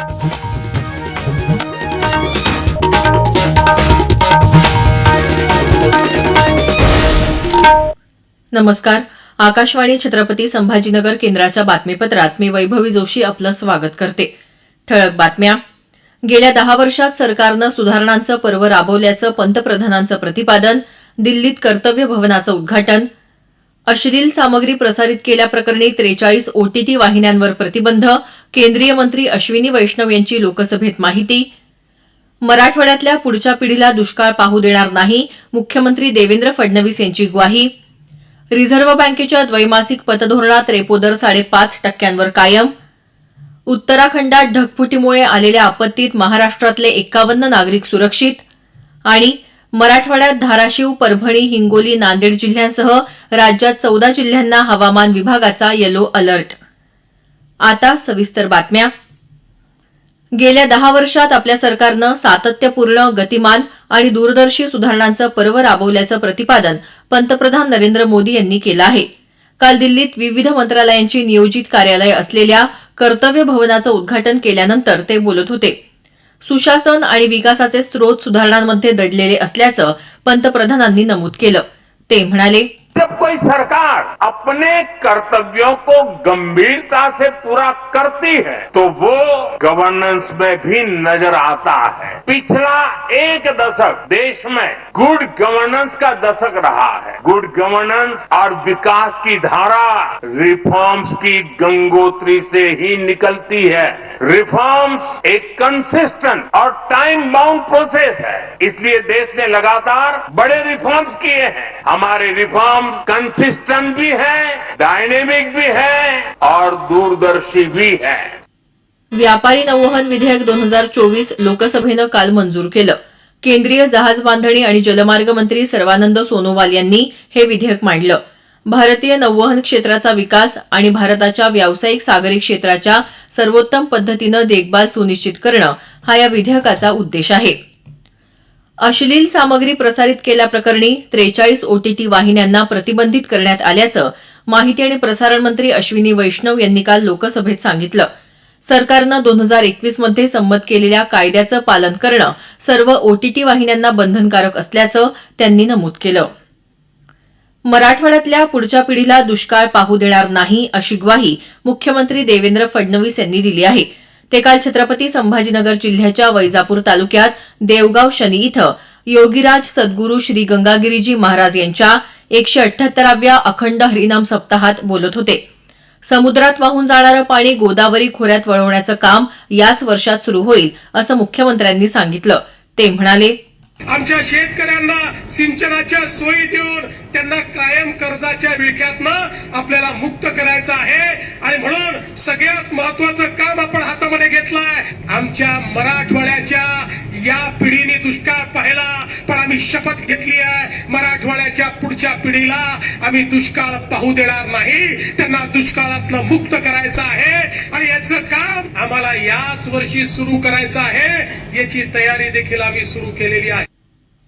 नमस्कार. आकाशवाणी छत्रपती संभाजीनगर केंद्राच्या बातमीपत्रात मी वैभवी जोशी आपलं स्वागत करते. ठळक बातम्या. गेल्या दहा वर्षात सरकारनं सुधारणांचं पर्व राबवल्याचं पंतप्रधानांचं प्रतिपादन दिल्लीत कर्तव्य भवनाचं उद्घाटन अश्लील सामग्री प्रसारित केल्याप्रकरणी त्रेचाळीस ओटीटी वाहिन्यांवर प्रतिबंध. केंद्रीय मंत्री अश्विनी वैष्णव यांची लोकसभेत माहिती. मराठवाड्यातल्या पुढच्या पिढीला दुष्काळ पाहू देणार नाही मुख्यमंत्री देवेंद्र फडणवीस यांची ग्वाही. रिझर्व्ह बँकेच्या द्वैमासिक पतधोरणात रेपो दर साडेपाच टक्क्यांवर कायम. उत्तराखंडात ढगफुटीमुळे आलेल्या आपत्तीत महाराष्ट्रातले एक्कावन्न नागरिक सुरक्षित. आणि मराठवाड्यात धाराशिव परभणी हिंगोली नांदेड जिल्ह्यांसह राज्यात चौदा जिल्ह्यांना हवामान विभागाचा येलो अलर्ट आता सविस्तर बातम्या. गेल्या दहा वर्षात आपल्या सरकारनं सातत्यपूर्ण गतिमान आणि दूरदर्शी सुधारणांचं पर्व राबवल्याचं प्रतिपादन पंतप्रधान नरेंद्र मोदी यांनी केलं आहे. काल दिल्लीत विविध मंत्रालयांची नियोजित कार्यालय असलेल्या कर्तव्य भवनाचं उद्घाटन केल्यानंतर ते बोलत होते. सुशासन आणि विकासाचे स्रोत सुधारणांमध्ये दडलेले असल्याचं पंतप्रधानांनी नमूद केलं. ते म्हणाले जब कोई सरकार अपने कर्तव्यों को गंभीरता से पूरा करती है तो वो गवर्नेंस में भी नजर आता है। पिछला एक दशक देश में गुड गवर्नेंस का दशक रहा है। गुड गवर्नेंस और विकास की धारा रिफॉर्म्स की गंगोत्री से ही निकलती है। रिफॉर्म्स एक कंसिस्टेंट और टाइम बाउंड प्रोसेस है। इसलिए देश ने लगातार बड़े रिफॉर्म्स किए हैं। हमारे रिफॉर्म कंसिस्टेंट भी है डायनेमिक भी है और दूरदर्शी भी है। व्यापारी नौवहन विधेयक दोन हजार चोवीस लोकसभेनं काल मंजूर केलं. केंद्रीय जहाज बांधणी आणि जलमार्ग मंत्री सर्वानंद सोनोवाल यांनी हे विधेयक मांडलं. भारतीय नौवहन क्षेत्राचा विकास आणि भारताच्या व्यावसायिक सागरी क्षेत्राच्या सर्वोत्तम पद्धतीनं देखभाल सुनिश्चित करणं हा या विधेयकाचा उद्देश आहे. अश्लील सामग्री प्रसारित केल्याप्रकरणी त्रेचाळीस ओटीटी वाहिन्यांना प्रतिबंधित करण्यात आल्याचं माहिती आणि प्रसारण मंत्री अश्विनी वैष्णव यांनी काल लोकसभेत सांगितलं. सरकारनं दोन हजार एकवीसमध्ये संमत केलेल्या कायद्याचं पालन करणं सर्व ओटीटी वाहिन्यांना बंधनकारक असल्याचं त्यांनी नमूद केलं. मराठवाड्यातल्या पुढच्या पिढीला दुष्काळ पाहू देणार नाही अशी ग्वाही मुख्यमंत्री देवेंद्र फडणवीस यांनी दिली आहे. ते काल छत्रपती संभाजीनगर जिल्ह्याच्या वैजापूर तालुक्यात देवगाव शनी इथं योगीराज सद्गुरू श्री गंगागिरीजी महाराज यांच्या एकशे अठ्याहत्तराव्या अखंड हरिनाम सप्ताहात बोलत होते. समुद्रात वाहून जाणारं पाणी गोदावरी खोऱ्यात वळवण्याचं काम याच वर्षात सुरू होईल असं मुख्यमंत्र्यांनी सांगितलं. ते म्हणाले आमच्या शेतकऱ्यांना सिंचनाच्या सोयी देऊन त्यांना कायम कर्जाच्या विळख्यातनं आपल्याला मुक्त करायचं आहे. आणि म्हणून सगळ्यात महत्वाचं काम आपण हातामध्ये घेतलंय. आमच्या मराठवाड्याच्या या पिढीने दुष्काळ पाहिला पण आम्ही शपथ घेतली आहे. मराठवाड्याच्या पुढच्या पिढीला आम्ही दुष्काळ पाहू देणार नाही. त्यांना दुष्काळातनं मुक्त करायचं आहे. आणि याचं काम आम्हाला याच वर्षी सुरू करायचं आहे. याची तयारी देखील आम्ही सुरू केलेली आहे.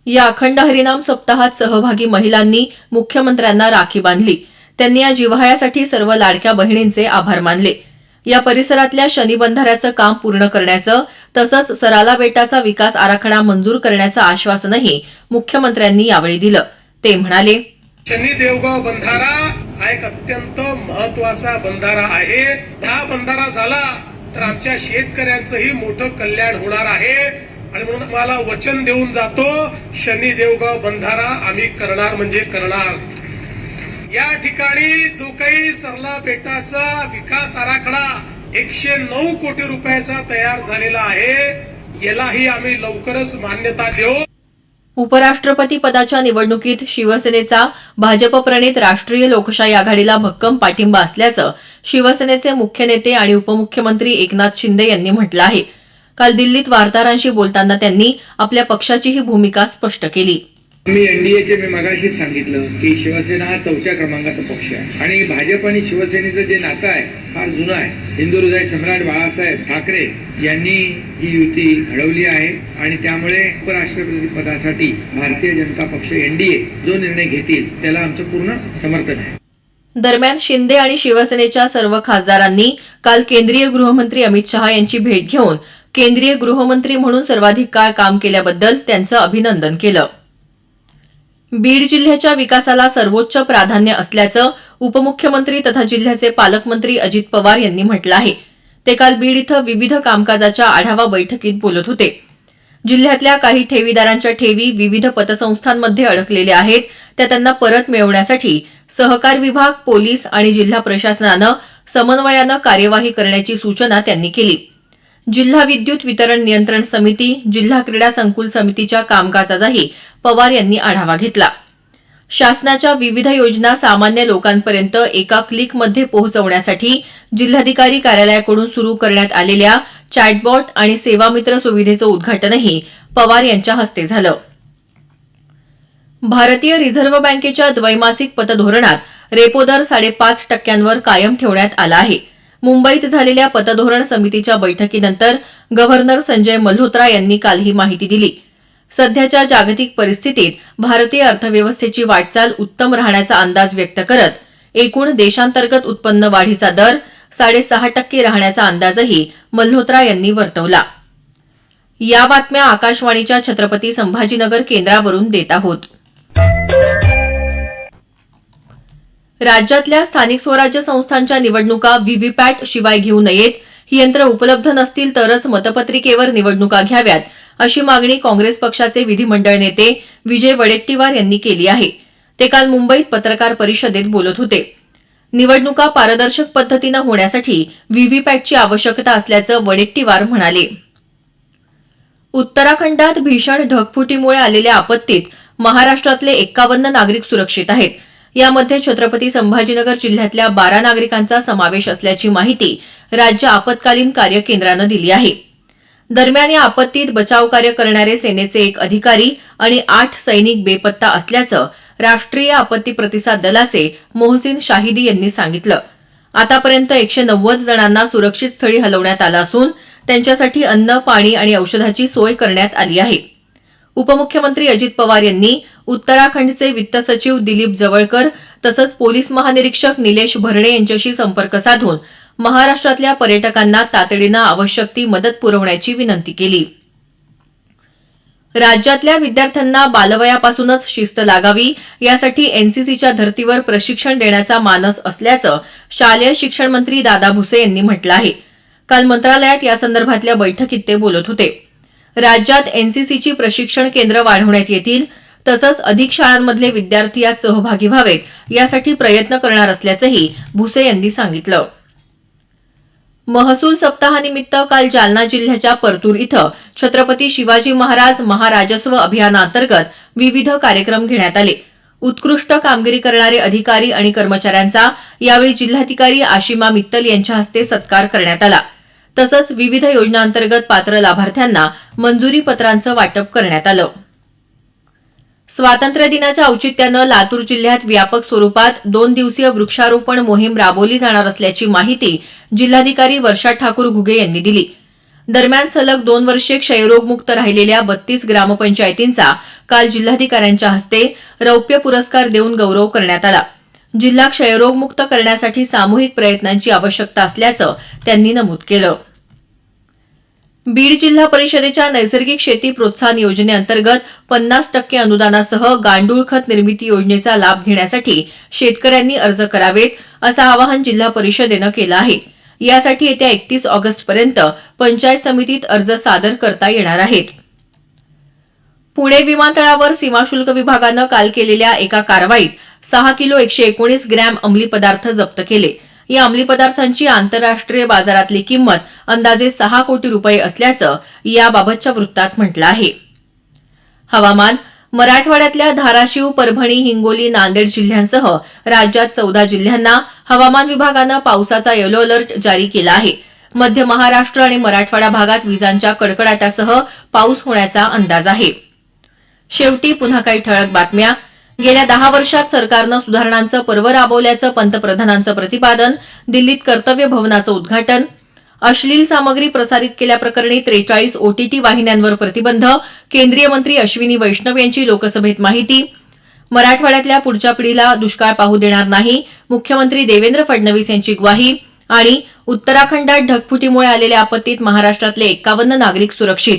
या अखंड हरिनाम सप्ताहात सहभागी महिलांनी मुख्यमंत्र्यांना राखी बांधली. त्यांनी या जिव्हाळ्यासाठी सर्व लाडक्या बहिणींचे आभार मानले. या परिसरातल्या शनी बंधाऱ्याचं काम पूर्ण करण्याचं तसंच सराला बेटाचा विकास आराखडा मंजूर करण्याचं आश्वासनही मुख्यमंत्र्यांनी यावेळी दिलं. ते म्हणाले शनी देवगाव बंधारा हा एक अत्यंत महत्त्वाचा बंधारा आहे. हा बंधारा झाला तर आमच्या शेतकऱ्यांचंही मोठं कल्याण होणार आहे. आणि म्हणून मला वचन देऊन जातो शनी देवगाव बंधारा आम्ही करणार म्हणजे करणार. या ठिकाणी जो काही सरला बेटाचा विकास आराखडा एकशे नऊ कोटी रुपयाचा तयार झालेला आहे यालाही आम्ही लवकरच मान्यता देऊ. उपराष्ट्रपती पदाच्या निवडणुकीत शिवसेनेचा भाजपप्रणीत राष्ट्रीय लोकशाही आघाडीला भक्कम पाठिंबा असल्याचं शिवसेनेचे मुख्य नेते आणि उपमुख्यमंत्री एकनाथ शिंदे यांनी म्हटलं आहे. काल दिल्लीत वार्ताहरांशी बोलताना त्यांनी आपल्या पक्षाची ही भूमिका स्पष्ट केली. मी एनडीएचे मी मगाशीच सांगितलं की शिवसेना हा चौथ्या क्रमांकाचा पक्ष आहे. आणि भाजप आणि शिवसेनेचं जे नातं आहे फार जुनं आहे. हिंदू हृदय सम्राट बाळासाहेब ठाकरे यांनी ही युती घडवली आहे. आणि त्यामुळे उपराष्ट्रपती पदासाठी भारतीय जनता पक्ष एनडीए जो निर्णय घेतील त्याला आमचं पूर्ण समर्थन आहे. दरम्यान शिंदे आणि शिवसेनेच्या सर्व खासदारांनी काल केंद्रीय गृहमंत्री अमित शहा यांची भेट घेऊन केंद्रीय गृहमंत्री म्हणून सर्वाधिक काळ काम केल्याबद्दल त्यांचं अभिनंदन केलं. बीड जिल्ह्याच्या विकासाला सर्वोच्च प्राधान्य असल्याचं उपमुख्यमंत्री तथा जिल्ह्याचे पालकमंत्री अजित पवार यांनी म्हटलं आहे. ते काल बीड इथं विविध कामकाजाच्या आढावा बैठकीत बोलत होते. जिल्ह्यातल्या काही ठेवीदारांच्या ठेवी विविध पतसंस्थांमध्ये अडकलेल्या आहेत. त्या त्यांना परत मिळवण्यासाठी सहकार विभाग पोलीस आणि जिल्हा प्रशासनानं समन्वयानं कार्यवाही करण्याची सूचना त्यांनी केली. जिल्हा विद्युत वितरण नियंत्रण समिती जिल्हा क्रीडा संकुल समितीच्या कामकाजाचाही पवार यांनी आढावा घेतला. शासनाच्या विविध योजना सामान्य लोकांपर्यंत एका क्लिकमध्ये पोहोचवण्यासाठी जिल्हाधिकारी कार्यालयाकडून सुरू करण्यात आलेल्या चॅटबॉट आणि सेवामित्र सुविधेचं उद्घाटनही पवार यांच्या हस्ते झालं. भारतीय रिझर्व्ह बँकेच्या द्वैमासिक पतधोरणात रेपो दर साडेपाच टक्क्यांवर कायम ठेवण्यात आला आहे. मुंबईत झालेल्या पतधोरण समितीच्या बैठकीनंतर गव्हर्नर संजय मल्होत्रा यांनी काल ही माहिती दिली. सध्याच्या जागतिक परिस्थितीत भारतीय अर्थव्यवस्थेची वाटचाल उत्तम राहण्याचा अंदाज व्यक्त करत एकूण देशांतर्गत उत्पन्न वाढीचा दर साडेसहा टक्के राहण्याचा अंदाजही मल्होत्रा यांनी वर्तवला. या बातम्या आकाशवाणीच्या छत्रपती संभाजीनगर केंद्रावरून देत आहोत. राज्यातल्या स्थानिक स्वराज्य संस्थांच्या निवडणुका व्हीव्हीपॅट शिवाय घेऊ नयेत. ही यंत्र उपलब्ध नसतील तरच मतपत्रिकेवर निवडणुका घ्याव्यात अशी मागणी काँग्रेस पक्षाचे विधिमंडळ नेते विजय वडेट्टीवार यांनी केली आहे. ते काल मुंबईत पत्रकार परिषदेत बोलत होते. निवडणुका पारदर्शक पद्धतीनं होण्यासाठी व्हीव्हीपॅटची आवश्यकता असल्याचं वडेट्टीवार म्हणाले. उत्तराखंडात भीषण ढगफुटीमुळे आलेल्या आपत्तीत महाराष्ट्रातले एक्कावन्न नागरिक सुरक्षित आहेत. यामध्ये छत्रपती संभाजीनगर जिल्ह्यातल्या बारा नागरिकांचा समावेश असल्याची माहिती राज्य आपत्कालीन कार्य केंद्रानं दिली आहे. दरम्यान या आपत्तीत बचाव कार्य करणारे सेनेचे एक अधिकारी आणि आठ सैनिक बेपत्ता असल्याचं राष्ट्रीय आपत्ती प्रतिसाद दलाचे मोहसिन शाहिदी यांनी सांगितलं. आतापर्यंत एकशे नव्वद जणांना सुरक्षित स्थळी हलवण्यात आलं असून त्यांच्यासाठी अन्न पाणी आणि औषधाची सोय करण्यात आली आहे. उपमुख्यमंत्री अजित पवार यांनी उत्तराखंडचे वित्त सचिव दिलीप जवळकर तसंच पोलीस महानिरीक्षक निलेश भरणे यांच्याशी संपर्क साधून महाराष्ट्रातल्या पर्यटकांना तातडीनं आवश्यक ती मदत पुरवण्याची विनंती केली. राज्यातल्या विद्यार्थ्यांना बालवयापासूनच शिस्त लागावी यासाठी एनसीसीच्या धर्तीवर प्रशिक्षण देण्याचा मानस असल्याचं शालेय शिक्षण मंत्री दादा भुसे यांनी म्हटलं आहे. काल मंत्रालयात यासंदर्भातल्या बैठकीत ते बोलत होते. राज्यात एनसीसीची प्रशिक्षण केंद्र वाढवण्यात येतील तसंच अधिक शाळांमधले विद्यार्थी यात सहभागी व्हावेत यासाठी प्रयत्न करणार असल्याचंही भुसे यांनी सांगितलं. महसूल सप्ताहानिमित्त काल जालना जिल्ह्याच्या परतूर इथं छत्रपती शिवाजी महाराज महाराजस्व अभियानाअंतर्गत विविध कार्यक्रम घेण्यात आले. उत्कृष्ट कामगिरी करणारे अधिकारी आणि कर्मचाऱ्यांचा यावेळी जिल्हाधिकारी आशिमा मित्तल यांच्या हस्ते सत्कार करण्यात आला. तसंच विविध योजनांतर्गत पात्र लाभार्थ्यांना मंजुरी पत्रांचं वाटप करण्यात आलं. स्वातंत्र्य दिनाच्या औचित्यानं लातूर जिल्ह्यात व्यापक स्वरूपात दोन दिवसीय वृक्षारोपण मोहीम राबवली जाणार असल्याची माहिती जिल्हाधिकारी वर्षा ठाकूर घुगे यांनी दिली. दरम्यान सलग दोन वर्षे क्षयरोगमुक्त राहिलेल्या बत्तीस ग्रामपंचायतींचा काल जिल्हाधिकाऱ्यांच्या हस्ते रौप्य पुरस्कार देऊन गौरव करण्यात आला. जिल्हा क्षयरोगमुक्त करण्यासाठी सामूहिक प्रयत्नांची आवश्यकता असल्याचं त्यांनी नमूद केलं. बीड जिल्हा परिषदेच्या नैसर्गिक शेती प्रोत्साहन योजनेअंतर्गत पन्नास टक्के अनुदानासह गांडूळ खत निर्मिती योजनेचा लाभ घेण्यासाठी शेतकऱ्यांनी अर्ज करावेत असं आवाहन जिल्हा परिषदेनं केलं आहे. यासाठी येत्या एकतीस ऑगस्टपर्यंत पंचायत समितीत अर्ज सादर करता येणार आहेत. पुणे विमानतळावर सीमाशुल्क विभागानं काल केलेल्या एका कारवाईत सहा किलो एकशे एकोणीस ग्रॅम अंमली पदार्थ जप्त केले. या अंमली पदार्थांची आंतरराष्ट्रीय बाजारातली किंमत अंदाजे सहा कोटी रुपये असल्याचं याबाबतच्या वृत्तात म्हटलं आहे. हवामान मराठवाड्यातल्या धाराशिव परभणी हिंगोली नांदेड जिल्ह्यांसह राज्यात चौदा जिल्ह्यांना हवामान विभागानं पावसाचा येलो अलर्ट जारी केला आहे. मध्य महाराष्ट्र आणि मराठवाडा भागात विजांच्या कडकडाटासह पाऊस होण्याचा अंदाज आहे. शेवटी पुन्हा काही ठळक बातम्या. गेल्या दहा वर्षात सरकारनं सुधारणांचं पर्व राबवल्याचं पंतप्रधानांचं प्रतिपादन दिल्लीत कर्तव्य भवनाचं उद्घाटन अश्लील सामग्री प्रसारित केल्याप्रकरणी त्रेचाळीस ओटीटी वाहिन्यांवर प्रतिबंध केंद्रीय मंत्री अश्विनी वैष्णव यांची लोकसभेत माहिती मराठवाड्यातल्या पुढच्या पिढीला दुष्काळ पाहू देणार नाही मुख्यमंत्री देवेंद्र फडणवीस यांची ग्वाही आणि उत्तराखंडात ढगफुटीमुळे आलेल्या आपत्तीत महाराष्ट्रातले एकावन्न नागरिक सुरक्षित.